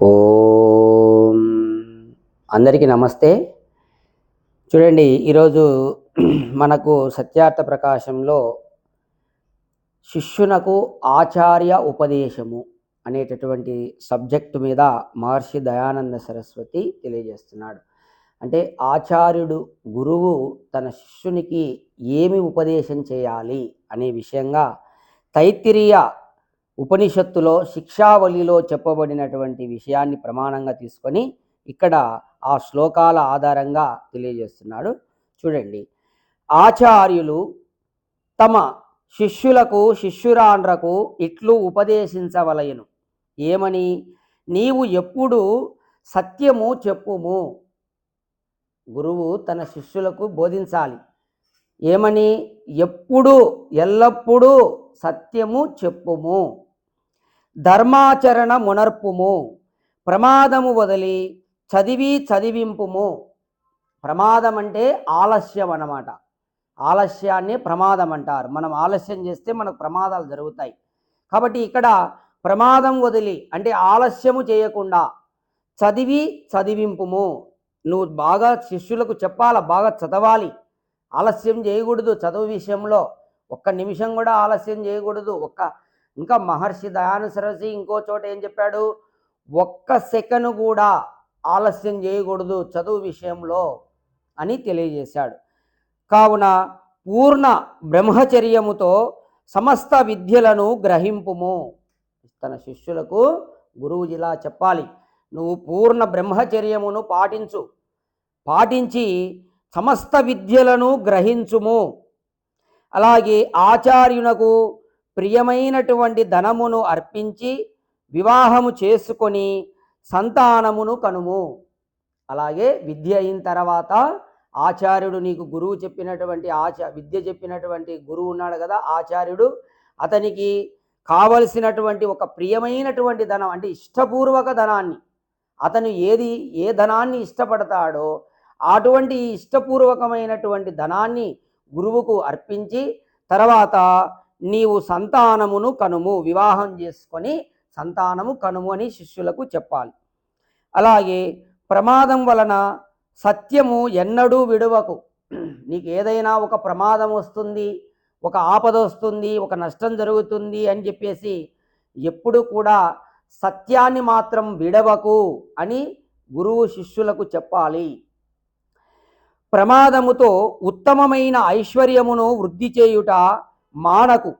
ఓం. అందరికీ నమస్తే. చూడండి ఈరోజు మనకు సత్యార్థ ప్రకాశంలో శిష్యునకు ఆచార్య ఉపదేశము అనేటటువంటి సబ్జెక్టు మీద మహర్షి దయానంద సరస్వతి తెలియజేస్తున్నాడు. అంటే ఆచార్యుడు గురువు తన శిష్యునికి ఏమి ఉపదేశం చేయాలి అనే విషయంగా తైత్తిరీయ ఉపనిషత్తులో శిక్షావళిలో చెప్పబడినటువంటి విషయాన్ని ప్రమాణంగా తీసుకొని ఇక్కడ ఆ శ్లోకాల ఆధారంగా తెలియజేస్తున్నాడు. చూడండి. ఆచార్యులు తమ శిష్యులకు శిష్యురాండ్రకు ఇట్లు ఉపదేశించవలయను ఏమని? నీవు ఎప్పుడు సత్యము చెప్పుము. గురువు తన శిష్యులకు బోధించాలి. ఏమని? ఎప్పుడు ఎల్లప్పుడూ సత్యము చెప్పుము. ధర్మాచరణ మునర్పుము. ప్రమాదము వదిలి చదివి చదివింపుము. ప్రమాదం అంటే ఆలస్యం అన్నమాట. ఆలస్యాన్ని ప్రమాదం అంటారు. మనం ఆలస్యం చేస్తే మనకు ప్రమాదాలు జరుగుతాయి. కాబట్టి ఇక్కడ ప్రమాదం వదిలి అంటే ఆలస్యము చేయకుండా చదివి చదివింపుము. నువ్వు బాగా శిష్యులకు చెప్పాలా బాగా చదవాలి. ఆలస్యం చేయకూడదు చదువు విషయంలో. ఒక్క నిమిషం కూడా ఆలస్యం చేయకూడదు. ఒక్క ఇంకా మహర్షి దయాను సరస్వతి ఇంకో చోట ఏం చెప్పాడు? ఒక్క సెకను కూడా ఆలస్యం చేయకూడదు చదువు విషయంలో అని తెలియజేశాడు. కావున పూర్ణ బ్రహ్మచర్యముతో సమస్త విద్యలను గ్రహింపుము. తన శిష్యులకు గురువు ఇలా చెప్పాలి నువ్వు పూర్ణ బ్రహ్మచర్యమును పాటించు. పాటించి సమస్త విద్యలను గ్రహించుము. అలాగే ఆచార్యునకు ప్రియమైనటువంటి ధనమును అర్పించి వివాహము చేసుకొని సంతానమును కనుము. అలాగే విద్య అయిన తర్వాత ఆచార్యుడు నీకు గురువు చెప్పినటువంటి ఆచ విద్య చెప్పినటువంటి గురువు ఉన్నాడు కదా ఆచార్యుడు అతనికి కావలసినటువంటి ఒక ప్రియమైనటువంటి ధనం అంటే ఇష్టపూర్వక ధనాన్ని అతను ఏది ఏ ధనాన్ని ఇష్టపడతాడో అటువంటి ఇష్టపూర్వకమైనటువంటి ధనాన్ని గురువుకు అర్పించి తర్వాత నీవు సంతానమును కనుము. వివాహం చేసుకొని సంతానము కనుము అని శిష్యులకు చెప్పాలి. అలాగే ప్రమాదం వలన సత్యము ఎన్నడూ విడువకు. నీకు ఏదైనా ఒక ప్రమాదం వస్తుంది ఒక ఆపద వస్తుంది ఒక నష్టం జరుగుతుంది అని చెప్పేసి ఎప్పుడు కూడా సత్యాన్ని మాత్రం విడవకు అని గురువు శిష్యులకు చెప్పాలి. ప్రమాదముతో ఉత్తమమైన ఐశ్వర్యమును వృద్ధి చేయుట మానకు.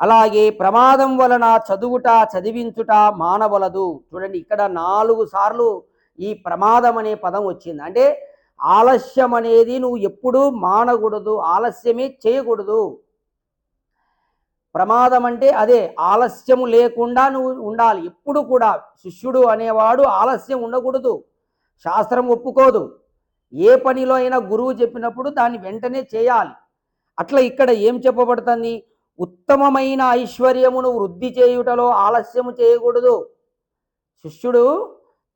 అలాగే ప్రమాదం వలన చదువుట చదివించుట మానవలదు. చూడండి ఇక్కడ నాలుగు సార్లు ఈ ప్రమాదం అనే పదం వచ్చింది. అంటే ఆలస్యం అనేది నువ్వు ఎప్పుడూ మానకూడదు ఆలస్యమే చేయకూడదు. ప్రమాదం అంటే అదే ఆలస్యము లేకుండా నువ్వు ఉండాలి. ఎప్పుడు కూడా శిష్యుడు అనేవాడు ఆలస్యం ఉండకూడదు. శాస్త్రం ఒప్పుకోదు. ఏ పనిలో అయినా గురువు చెప్పినప్పుడు దాన్ని వెంటనే చేయాలి. అట్లా ఇక్కడ ఏం చెప్పబడుతుంది? ఉత్తమమైన ఐశ్వర్యమును వృద్ధి చేయుటలో ఆలస్యము చేయకూడదు. శిష్యుడు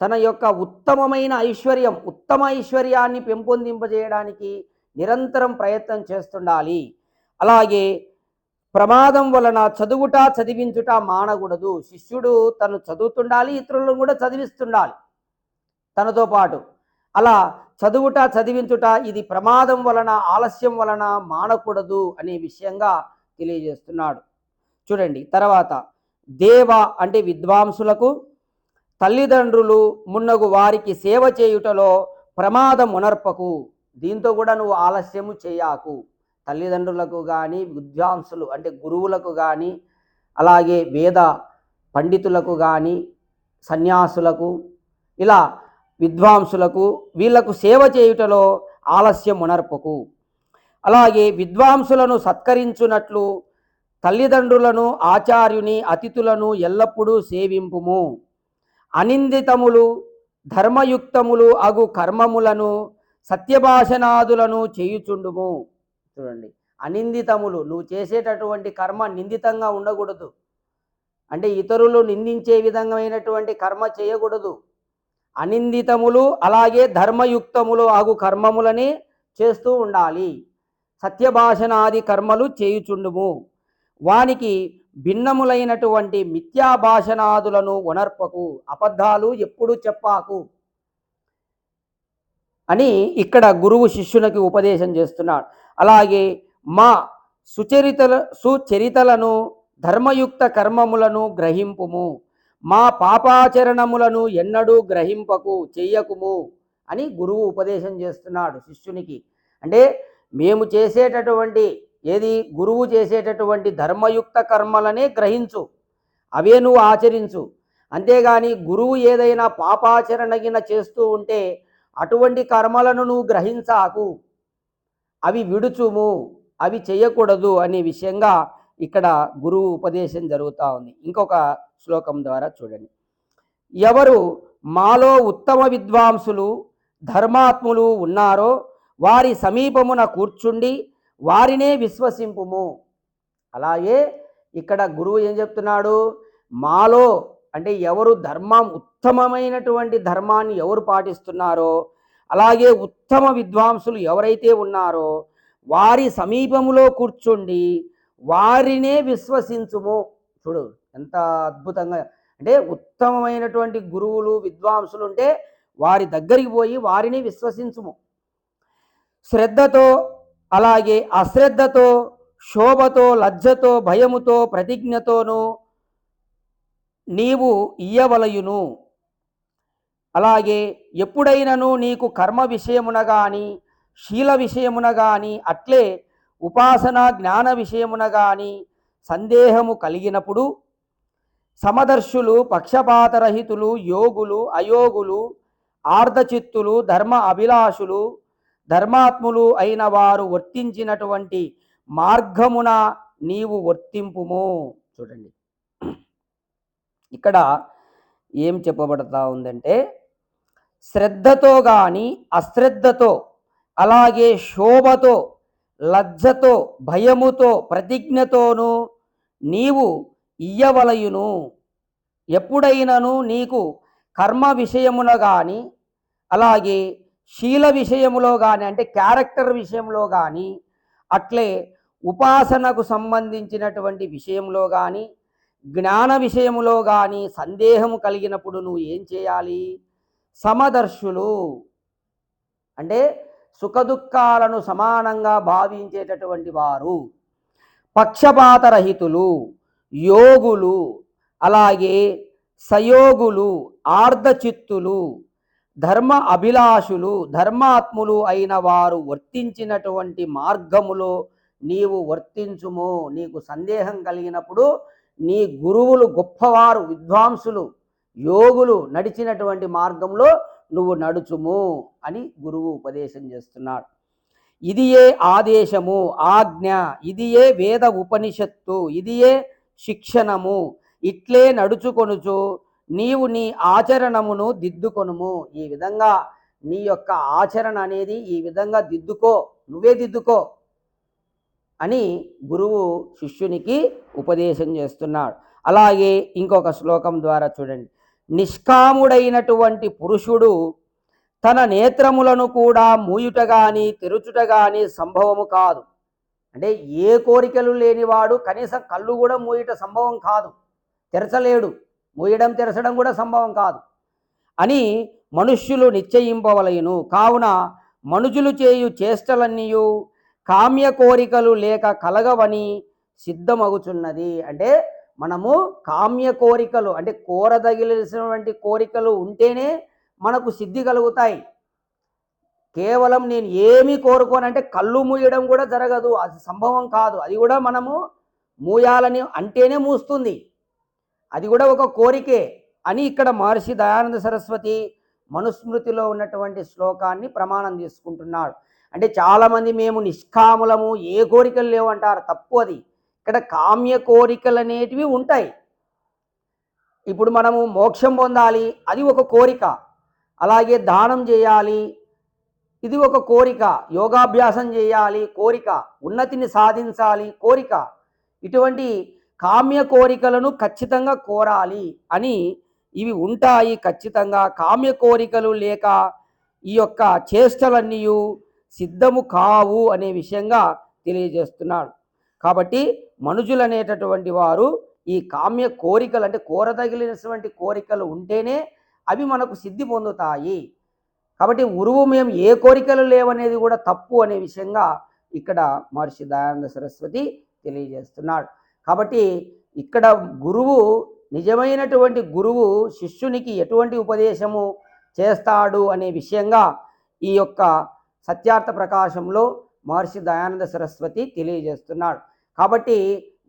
తన యొక్క ఉత్తమమైన ఐశ్వర్యం ఉత్తమ ఐశ్వర్యాన్ని పెంపొందింపజేయడానికి నిరంతరం ప్రయత్నం చేస్తుండాలి. అలాగే ప్రమాదం వలన చదువుట చదివించుట మానకూడదు. శిష్యుడు తను చదువుతుండాలి ఇతరులను కూడా చదివిస్తుండాలి. తనతో పాటు అలా చదువుట చదివించుట ఇది ప్రమాదం వలన ఆలస్యం వలన మానకూడదు అనే విషయంగా తెలియజేస్తున్నాడు. చూడండి తర్వాత దేవ అంటే విద్వాంసులకు తల్లిదండ్రులు మున్నగు వారికి సేవ చేయుటలో ప్రమాదం ఉనర్పకు దీంతో కూడా నువ్వు ఆలస్యము చేయకు. తల్లిదండ్రులకు కానీ విద్వాంసులు అంటే గురువులకు కానీ అలాగే వేద పండితులకు కానీ సన్యాసులకు ఇలా విద్వాంసులకు వీళ్ళకు సేవ చేయుటలో ఆలస్యం ఉనర్పకు అలాగే విద్వాంసులను సత్కరించునట్లు తల్లిదండ్రులను ఆచార్యుని అతిథులను ఎల్లప్పుడూ సేవింపుము. అనిందితములు ధర్మయుక్తములు అగు కర్మములను సత్యభాషణాదులను చేయుచుండుము. చూడండి అనిందితములు నువ్వు చేసేటటువంటి కర్మ నిందితంగా ఉండకూడదు. అంటే ఇతరులు నిందించే విధమైనటువంటి కర్మ చేయకూడదు. అనిందితములు అలాగే ధర్మయుక్తములు ఆగు కర్మములని చేస్తూ ఉండాలి. సత్యభాషణాది కర్మలు చేయుచుండుము. వానికి భిన్నములైనటువంటి మిథ్యా భాషణాదులను ఉనర్పకు అబద్ధాలు ఎప్పుడు చెప్పాకు. అని ఇక్కడ గురువు శిష్యునికి ఉపదేశం చేస్తున్నాడు. అలాగే మా సుచరితల సుచరితలను ధర్మయుక్త కర్మములను గ్రహింపుము. మా పాపాచరణములను ఎన్నడూ గ్రహింపకు చెయ్యకుము అని గురువు ఉపదేశం చేస్తున్నాడు శిష్యునికి. అంటే మేము చేసేటటువంటి ఏది గురువు చేసేటటువంటి ధర్మయుక్త కర్మలనే గ్రహించు. అవే నువ్వు ఆచరించు. అంతేగాని గురువు ఏదైనా పాపాచరణగిన చేస్తూ ఉంటే అటువంటి కర్మలను నువ్వు గ్రహించాకు. అవి విడుచుము అవి చేయకూడదు అనే విషయంగా ఇక్కడ గురువు ఉపదేశం జరుగుతూ ఉంది. ఇంకొక శ్లోకం ద్వారా చూడండి. ఎవరు మాలో ఉత్తమ విద్వాంసులు ధర్మాత్ములు ఉన్నారో వారి సమీపమున కూర్చుండి వారినే విశ్వసింపుము. అలాగే ఇక్కడ గురువు ఏం చెప్తున్నాడు? మాలో అంటే ఎవరు ధర్మం ఉత్తమమైనటువంటి ధర్మాన్ని ఎవరు పాటిస్తున్నారో అలాగే ఉత్తమ విద్వాంసులు ఎవరైతే ఉన్నారో వారి సమీపములో కూర్చుండి వారినే విశ్వసించుము. చూడు ఎంత అద్భుతంగా అంటే ఉత్తమమైనటువంటి గురువులు విద్వాంసులు ఉంటే వారి దగ్గరికి పోయి వారిని విశ్వసించుము. శ్రద్ధతో అలాగే అశ్రద్ధతో శోభతో లజ్జతో భయముతో ప్రతిజ్ఞతోనూ నీవు ఇయ్యవలయును. అలాగే ఎప్పుడైనను నీకు కర్మ విషయమున కానీ శీల విషయమున కానీ అట్లే ఉపాసన జ్ఞాన విషయమున గాని సందేహము కలిగినప్పుడు సమదర్శులు పక్షపాతరహితులు యోగులు అయోగులు ఆర్ధచిత్తులు ధర్మ అభిలాషులు ధర్మాత్ములు అయిన వారు వర్తించినటువంటి మార్గమున నీవు వర్తింపుము. చూడండి. ఇక్కడ ఏం చెప్పబడతా ఉందంటే శ్రద్ధతో కానీ అశ్రద్ధతో అలాగే శోభతో లజ్జతో భయముతో ప్రతిజ్ఞతోనూ నీవు ఇయ్యవలయును. ఎప్పుడైనను నీకు కర్మ విషయమున కానీ అలాగే శీల విషయములో కానీ అంటే క్యారెక్టర్ విషయంలో కానీ అట్లే ఉపాసనకు సంబంధించినటువంటి విషయంలో కానీ జ్ఞాన విషయములో కానీ సందేహము కలిగినప్పుడు నువ్వు ఏం చేయాలి? సమదర్శులు. అంటే సుఖదుఖాలను సమానంగా భావించేటటువంటి వారు పక్షపాతరహితులు యోగులు అలాగే సయోగులు ఆర్ధచిత్తులు ధర్మ అభిలాషులు ధర్మాత్ములు అయిన వారు వర్తించినటువంటి మార్గములో నీవు వర్తించుము. నీకు సందేహం కలిగినప్పుడు నీ గురువులు గొప్పవారు విద్వాంసులు యోగులు నడిచినటువంటి మార్గంలో నువ్వు నడుచుము అని గురువు ఉపదేశం చేస్తున్నాడు. ఇది ఏ ఆదేశము ఆజ్ఞ ఇది ఏ వేద ఉపనిషత్తు ఇది ఏ శిక్షణము. ఇట్లే నడుచుకొనుచు నీవు నీ ఆచరణమును దిద్దుకొనుము. ఈ విధంగా నీ యొక్క ఆచరణ అనేది ఈ విధంగా దిద్దుకో నువ్వే దిద్దుకో అని గురువు శిష్యునికి ఉపదేశం చేస్తున్నాడు. అలాగే ఇంకొక శ్లోకం ద్వారా చూడండి. నిష్కాముడైనటువంటి పురుషుడు తన నేత్రములను కూడా మూయుట గాని తెరుచుట గాని సంభవము కాదు. అంటే ఏ కోరికలు లేనివాడు కనీసం కళ్ళు కూడా మూయట సంభవం కాదు. తెరచలేడు. మూయడం తెరచడం కూడా సంభవం కాదు. అని మనుష్యులు నిశ్చయింపవలయును. కావున మనుజులు చేయు చేష్టలన్నీయు కామ్య కోరికలు లేక కలగవని సిద్ధమగుచున్నది. అంటే మనము కామ్య కోరికలు అంటే కోరదగిలిసినటువంటి కోరికలు ఉంటేనే మనకు సిద్ధి కలుగుతాయి. కేవలం నేను ఏమి కోరుకోనంటే కళ్ళు మూయడం కూడా జరగదు అది సంభవం కాదు. అది కూడా మనము మూయాలని అంటేనే మూస్తుంది. అది కూడా ఒక కోరికే అని ఇక్కడ మహర్షి దయానంద సరస్వతి మనుస్మృతిలో ఉన్నటువంటి శ్లోకాన్ని ప్రమాణం తీసుకుంటున్నాడు. అంటే చాలామంది మేము నిష్కాములము ఏ కోరికలు లేవు అంటారు తప్పు అది. ఇక్కడ కామ్య కోరికలు అనేటివి ఉంటాయి. ఇప్పుడు మనము మోక్షం పొందాలి అది ఒక కోరిక. అలాగే దానం చేయాలి ఇది ఒక కోరిక. యోగాభ్యాసం చేయాలి కోరిక. ఉన్నతిని సాధించాలి కోరిక. ఇటువంటి కామ్య కోరికలను ఖచ్చితంగా కోరాలి అని ఇవి ఉంటాయి ఖచ్చితంగా. కామ్య కోరికలు లేక ఈ యొక్క చేష్టలన్నీ సిద్ధము కావు అనే విషయంగా తెలియజేస్తున్నాడు. కాబట్టి మనుషులు అనేటటువంటి వారు ఈ కామ్య కోరికలు అంటే కోరదగిలినటువంటి కోరికలు ఉంటేనే అవి మనకు సిద్ధి పొందుతాయి. కాబట్టి ఉరువు మేము ఏ కోరికలు లేవనేది కూడా తప్పు అనే విషయంగా ఇక్కడ మహర్షి దయానంద సరస్వతి తెలియజేస్తున్నాడు. కాబట్టి ఇక్కడ గురువు నిజమైనటువంటి గురువు శిష్యునికి ఎటువంటి ఉపదేశము చేస్తాడు అనే విషయంగా ఈ యొక్క సత్యార్థ ప్రకాశంలో మహర్షి దయానంద సరస్వతి తెలియజేస్తున్నాడు. కాబట్టి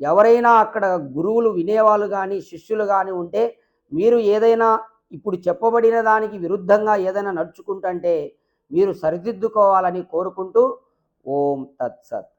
ఎవరైనా అక్కడ గురువులు వినేవాళ్ళు కానీ శిష్యులు కానీ ఉంటే మీరు ఏదైనా ఇప్పుడు చెప్పబడిన దానికి విరుద్ధంగా ఏదైనా నడుచుకుంటుంటే మీరు సరిదిద్దుకోవాలని కోరుకుంటూ ఓం తత్సత్.